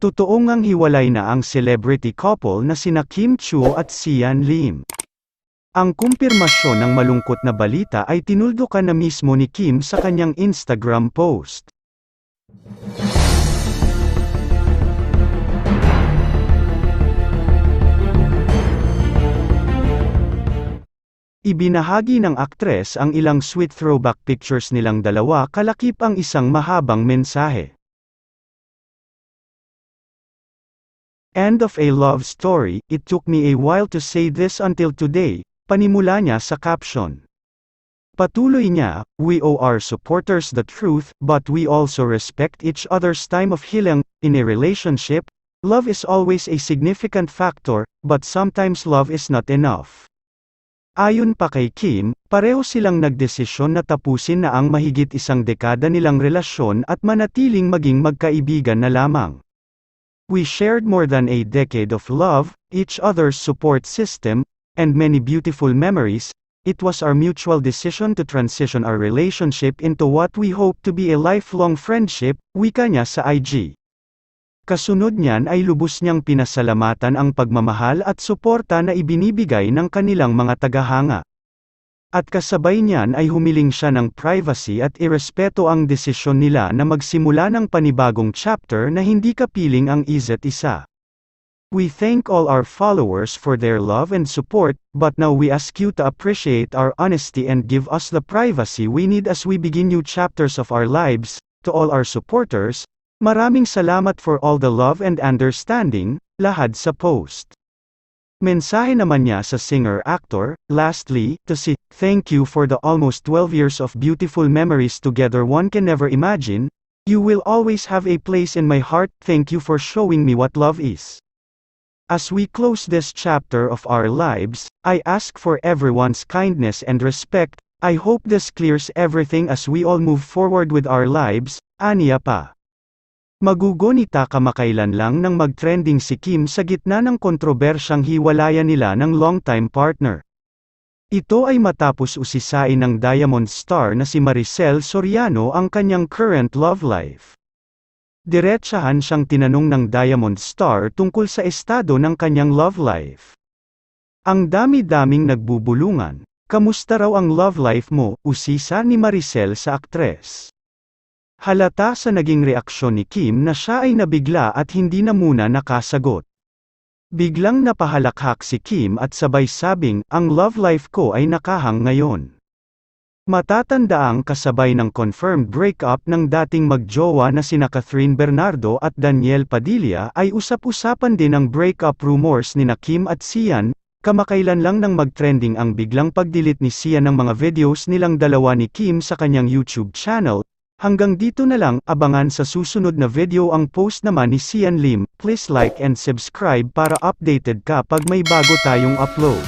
Totoo ngang hiwalay na ang celebrity couple na sina Kim Chiu at Sian Lim. Ang kumpirmasyon ng malungkot na balita ay tinuldukan na mismo ni Kim sa kanyang Instagram post. Ibinahagi ng aktres ang ilang sweet throwback pictures nilang dalawa kalakip ang isang mahabang mensahe. End of a love story, it took me a while to say this until today, panimula niya sa caption. Patuloy niya, we owe our supporters the truth, but we also respect each other's time of healing. In a relationship, love is always a significant factor, but sometimes love is not enough. Ayon pa kay Kim, pareho silang nagdesisyon na tapusin na ang mahigit isang dekada nilang relasyon at manatiling maging magkaibigan na lamang. We shared more than a decade of love, each other's support system, and many beautiful memories. It was our mutual decision to transition our relationship into what we hope to be a lifelong friendship, wika niya sa IG. Kasunod niyan ay lubos niyang pinasalamatan ang pagmamahal at suporta na ibinibigay ng kanilang mga tagahanga. At kasabay niyan ay humiling siya ng privacy at irespeto ang desisyon nila na magsimula ng panibagong chapter na hindi kapiling ang isa't isa. We thank all our followers for their love and support, but now we ask you to appreciate our honesty and give us the privacy we need as we begin new chapters of our lives. To all our supporters, maraming salamat for all the love and understanding, lahad sa post. Mensahe naman niya sa singer-actor, lastly, to si, thank you for the almost 12 years of beautiful memories together one can never imagine, you will always have a place in my heart, thank you for showing me what love is. As we close this chapter of our lives, I ask for everyone's kindness and respect, I hope this clears everything as we all move forward with our lives, aniya pa. Magugunita kamakailan lang nang mag-trending si Kim sa gitna ng kontrobersyang hiwalayan nila ng longtime partner. Ito ay matapos usisain ng Diamond Star na si Maricel Soriano ang kanyang current love life. Diretsahan siyang tinanong ng Diamond Star tungkol sa estado ng kanyang love life. Ang dami-daming nagbubulungan, kamusta raw ang love life mo, usisa ni Maricel sa aktres. Halata sa naging reaksyon ni Kim na siya ay nabigla at hindi na muna nakasagot. Biglang napahalakhak si Kim at sabay sabing, ang love life ko ay nakahang ngayon. Matatandaang kasabay ng confirmed breakup ng dating magjowa na sina Catherine Bernardo at Daniel Padilla ay usap-usapan din ang breakup rumors ni na Kim at Sian, kamakailan lang nang mag-trending ang biglang pagdilit ni Sian ng mga videos nilang dalawa ni Kim sa kanyang YouTube channel, Hanggang dito na lang, abangan sa susunod na video ang post naman ni Sian Lim. Please like and subscribe para updated ka pag may bago tayong upload.